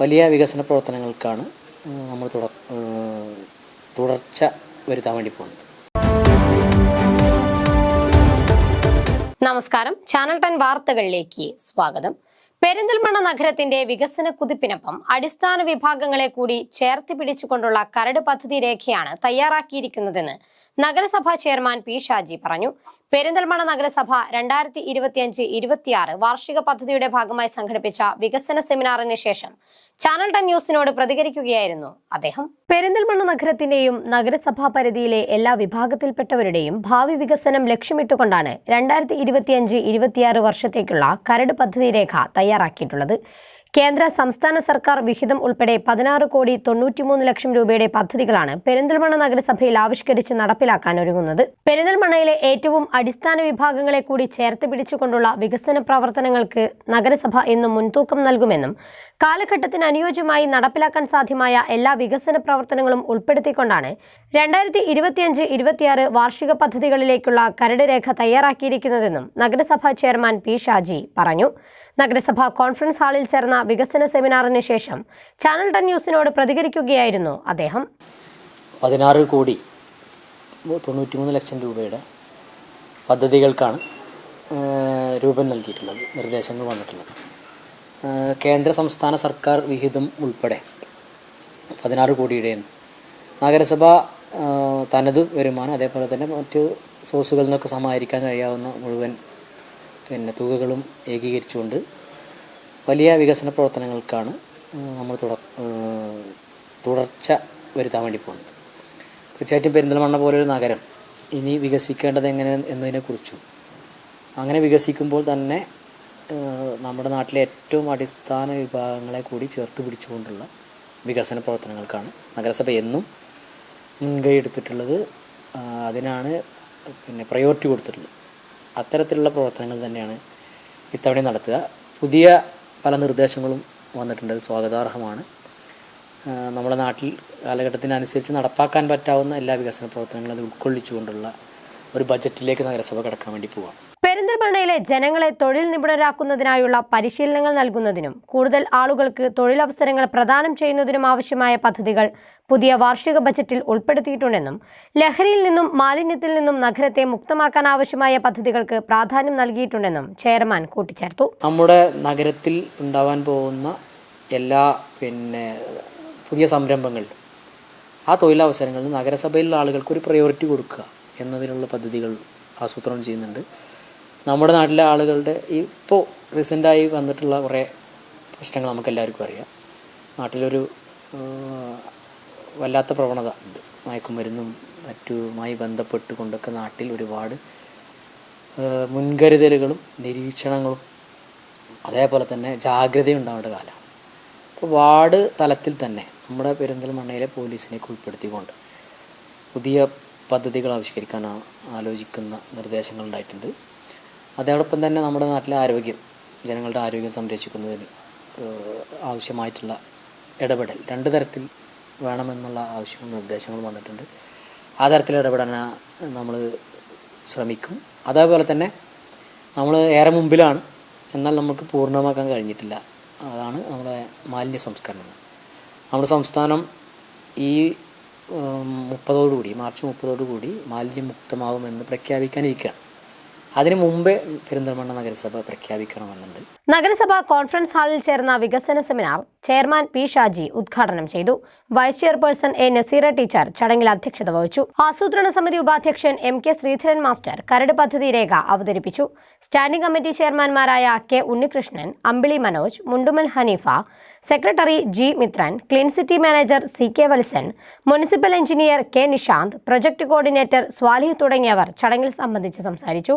വലിയ വികസന പ്രവർത്തനങ്ങൾക്കാണ് നമ്മൾ തുട തുടർച്ച വരുത്താൻ വേണ്ടി പോകുന്നത്. നമസ്കാരം. ചാനൽ ടെൻ വാർത്തകളിലേക്ക് സ്വാഗതം. പെരിന്തൽമണ്ണ നഗരത്തിന്റെ വികസന കുതിപ്പിനൊപ്പം അടിസ്ഥാന വിഭാഗങ്ങളെ കൂടി ചേർത്ത് പിടിച്ചുകൊണ്ടുള്ള കരട് പദ്ധതി രേഖയാണ് തയ്യാറാക്കിയിരിക്കുന്നതെന്ന് നഗരസഭാ ചെയർമാൻ പി ഷാജി പറഞ്ഞു. പെരിന്തൽമണ്ണ നഗരസഭ രണ്ടായിരത്തി ഇരുപത്തിയഞ്ച് ഇരുപത്തിയാറ് വാർഷിക പദ്ധതിയുടെ ഭാഗമായി സംഘടിപ്പിച്ച വികസന സെമിനാറിന് ശേഷം ചാനൽ ടെൻ ന്യൂസിനോട് പ്രതികരിക്കുകയായിരുന്നു അദ്ദേഹം. പെരിന്തൽമണ്ണ നഗരത്തിന്റെയും നഗരസഭാ പരിധിയിലെ എല്ലാ വിഭാഗത്തിൽപ്പെട്ടവരുടെയും ഭാവി വികസനം ലക്ഷ്യമിട്ടുകൊണ്ടാണ് രണ്ടായിരത്തി ഇരുപത്തിയഞ്ച് ഇരുപത്തിയാറ് വർഷത്തേക്കുള്ള കരട് പദ്ധതി രേഖ തയ്യാറാക്കിയിട്ടുള്ളത്. കേന്ദ്ര സംസ്ഥാന സർക്കാർ വിഹിതം ഉൾപ്പെടെ പതിനാറ് കോടി തൊണ്ണൂറ്റിമൂന്ന് ലക്ഷം രൂപയുടെ പദ്ധതികളാണ് പെരിന്തൽമണ്ണ നഗരസഭയിൽ ആവിഷ്കരിച്ച് നടപ്പിലാക്കാൻ ഒരുങ്ങുന്നത്. പെരിന്തൽമണ്ണയിലെ ഏറ്റവും അടിസ്ഥാന വിഭാഗങ്ങളെ കൂടി ചേർത്ത് പിടിച്ചുകൊണ്ടുള്ള വികസന പ്രവർത്തനങ്ങൾക്ക് നഗരസഭ എന്നും മുൻതൂക്കം നൽകുമെന്നും കാലഘട്ടത്തിന് അനുയോജ്യമായി നടപ്പിലാക്കാൻ സാധ്യമായ എല്ലാ വികസന പ്രവർത്തനങ്ങളും ഉൾപ്പെടുത്തിക്കൊണ്ടാണ് രണ്ടായിരത്തി ഇരുപത്തിയഞ്ച് ഇരുപത്തിയാറ് വാർഷിക പദ്ധതികളിലേക്കുള്ള കരട് രേഖ തയ്യാറാക്കിയിരിക്കുന്നതെന്നും നഗരസഭാ ചെയർമാൻ പി ഷാജി പറഞ്ഞു. നഗരസഭ കോൺഫറൻസ് ഹാളിൽ ചേർന്ന വികസന സെമിനാറിന് ശേഷം ചാനൽ ടെൻ ന്യൂസിനോട് പ്രതികരിക്കുകയായിരുന്നു അദ്ദേഹം. പതിനാറ് കോടി തൊണ്ണൂറ്റിമൂന്ന് ലക്ഷം രൂപയുടെ പദ്ധതികൾക്കാണ് രൂപം നൽകിയിട്ടുള്ളത് നിർദ്ദേശങ്ങൾ വന്നിട്ടുള്ളത്. കേന്ദ്ര സംസ്ഥാന സർക്കാർ വിഹിതം ഉൾപ്പെടെ പതിനാറ് കോടിയുടെ നഗരസഭ തനത് വരുമാനം അതേപോലെ തന്നെ മറ്റു സോഴ്സുകളിൽ നിന്നൊക്കെ സമാഹരിക്കാൻ കഴിയാവുന്ന മുഴുവൻ പിന്നെ തുകകളും ഏകീകരിച്ചുകൊണ്ട് വലിയ വികസന പ്രവർത്തനങ്ങൾക്കാണ് നമ്മൾ തുട തുടർച്ച വരുത്താൻ വേണ്ടി പോകുന്നത്. തീർച്ചയായിട്ടും പെരിന്തൽമണ്ണ പോലൊരു നഗരം ഇനി വികസിക്കേണ്ടത് എങ്ങനെ എന്നതിനെക്കുറിച്ചും അങ്ങനെ വികസിക്കുമ്പോൾ തന്നെ നമ്മുടെ നാട്ടിലെ ഏറ്റവും അടിസ്ഥാന വിഭാഗങ്ങളെ കൂടി ചേർത്ത് പിടിച്ചുകൊണ്ടുള്ള വികസന പ്രവർത്തനങ്ങൾക്കാണ് നഗരസഭ എന്നും മുൻകൈ എടുത്തിട്ടുള്ളത്. അതിനാണ് പിന്നെ പ്രയോറിറ്റി കൊടുത്തിട്ടുള്ളത്. അത്തരത്തിലുള്ള പ്രവർത്തനങ്ങൾ തന്നെയാണ് ഇത്തവണ നടത്തുക. പുതിയ പല നിർദ്ദേശങ്ങളും വന്നിട്ടുണ്ട്. സ്വാഗതാർഹമാണ്. നമ്മുടെ നാട്ടിൽ കാലഘട്ടത്തിനനുസരിച്ച് നടപ്പാക്കാൻ പറ്റാവുന്ന എല്ലാ വികസന പ്രവർത്തനങ്ങളും അത് ഉൾക്കൊള്ളിച്ചുകൊണ്ടുള്ള ഒരു ബജറ്റിലേക്ക് നഗരസഭ കടക്കാൻ വേണ്ടി പോവാം. പെരിന്തൽമണ്ണയിലെ ജനങ്ങളെ തൊഴിൽ നിപുണരാക്കുന്നതിനായുള്ള പരിശീലനങ്ങൾ നൽകുന്നതിനും കൂടുതൽ ആളുകൾക്ക് തൊഴിലവസരങ്ങൾ പ്രദാനം ചെയ്യുന്നതിനും ആവശ്യമായ പദ്ധതികൾ പുതിയ വാർഷിക ബജറ്റിൽ ഉൾപ്പെടുത്തിയിട്ടുണ്ടെന്നും ലഹരിയിൽ നിന്നും മാലിന്യത്തിൽ നിന്നും നഗരത്തെ മുക്തമാക്കാൻ ആവശ്യമായ പദ്ധതികൾക്ക് പ്രാധാന്യം നൽകിയിട്ടുണ്ടെന്നും ചെയർമാൻ കൂട്ടിച്ചേർത്തു. നമ്മുടെ നഗരത്തിൽ ഉണ്ടാവാൻ പോകുന്ന എല്ലാ പിന്നെ പുതിയ സംരംഭങ്ങൾ ആ തൊഴിലവസരങ്ങളിൽ നഗരസഭയിലുള്ള ആളുകൾക്ക് ഒരു പ്രയോറിറ്റി കൊടുക്കുക എന്നതിനുള്ള പദ്ധതികൾ ആസൂത്രണം ചെയ്യുന്നുണ്ട്. നമ്മുടെ നാട്ടിലെ ആളുകളുടെ ഇപ്പോൾ റീസെന്റായി വന്നിട്ടുള്ള കുറേ പ്രശ്നങ്ങൾ നമുക്ക് എല്ലാവർക്കും അറിയാം. നാട്ടിലൊരു വല്ലാത്ത പ്രവണത ഉണ്ട്. മയക്കുമരുന്നും മറ്റുമായി ബന്ധപ്പെട്ടുകൊണ്ടൊക്കെ നാട്ടിൽ ഒരുപാട് മുൻകരുതലുകളും നിരീക്ഷണങ്ങളും അതേപോലെ തന്നെ ജാഗ്രതയും ഉണ്ടാവേണ്ട കാലമാണ്. അപ്പോൾ വാർഡ് തലത്തിൽ തന്നെ നമ്മുടെ പെരിന്തൽമണ്ണയിലെ പോലീസിനെയൊക്കെ ഉൾപ്പെടുത്തിക്കൊണ്ട് പുതിയ പദ്ധതികൾ ആവിഷ്കരിക്കാൻ ആലോചിക്കുന്ന നിർദ്ദേശങ്ങൾ ഉണ്ടായിട്ടുണ്ട്. അതോടൊപ്പം തന്നെ നമ്മുടെ നാട്ടിലെ ആരോഗ്യം ജനങ്ങളുടെ ആരോഗ്യം സംരക്ഷിക്കുന്നതിന് ആവശ്യമായിട്ടുള്ള ഇടപെടൽ. രണ്ട് തരത്തിൽ വേണമെന്നുള്ള ആവശ്യവും നിർദ്ദേശങ്ങളും വന്നിട്ടുണ്ട്. ആ തരത്തിൽ ഇടപെടാൻ നമ്മൾ ശ്രമിക്കും. അതേപോലെ തന്നെ നമ്മൾ ഏറെ മുമ്പിലാണ്. എന്നാൽ നമുക്ക് പൂർണമാക്കാൻ കഴിഞ്ഞിട്ടില്ല. അതാണ് നമ്മുടെ മാലിന്യ സംസ്കരണം. നമ്മുടെ സംസ്ഥാനം ഈ മുപ്പതോടുകൂടി മാർച്ച് മുപ്പതോടുകൂടി മാലിന്യമുക്തമാകുമെന്ന് പ്രഖ്യാപിക്കാനിരിക്കുകയാണ്. അതിനു മുമ്പേ പെരിന്തൽമണ്ണ നഗരസഭ പ്രഖ്യാപിക്കണമെന്നുണ്ട്. നഗരസഭ കോൺഫറൻസ് ഹാളിൽ ചേർന്ന വികസന സെമിനാർ ചെയർമാൻ പി ഷാജി ഉദ്ഘാടനം ചെയ്തു. Vice chairperson A Naseera teacher ചടങ്ങിൽ അധ്യക്ഷത വഹിച്ചു. ആസൂത്രണ സമിതി ഉപാധ്യക്ഷൻ എം കെ ശ്രീധരൻ മാസ്റ്റർ കരട് പദ്ധതി രേഖ അവതരിപ്പിച്ചു. Standing committee ചെയർമാൻമാരായ K Unnikrishnan Ambili Manoj Mundumal Haneefa secretary G Mithran clean city manager C K Valsan municipal engineer K Nishanth project coordinator Swalih തുടങ്ങിയവർ ചടങ്ങിൽ സംബന്ധിച്ച് സംസാരിച്ചു.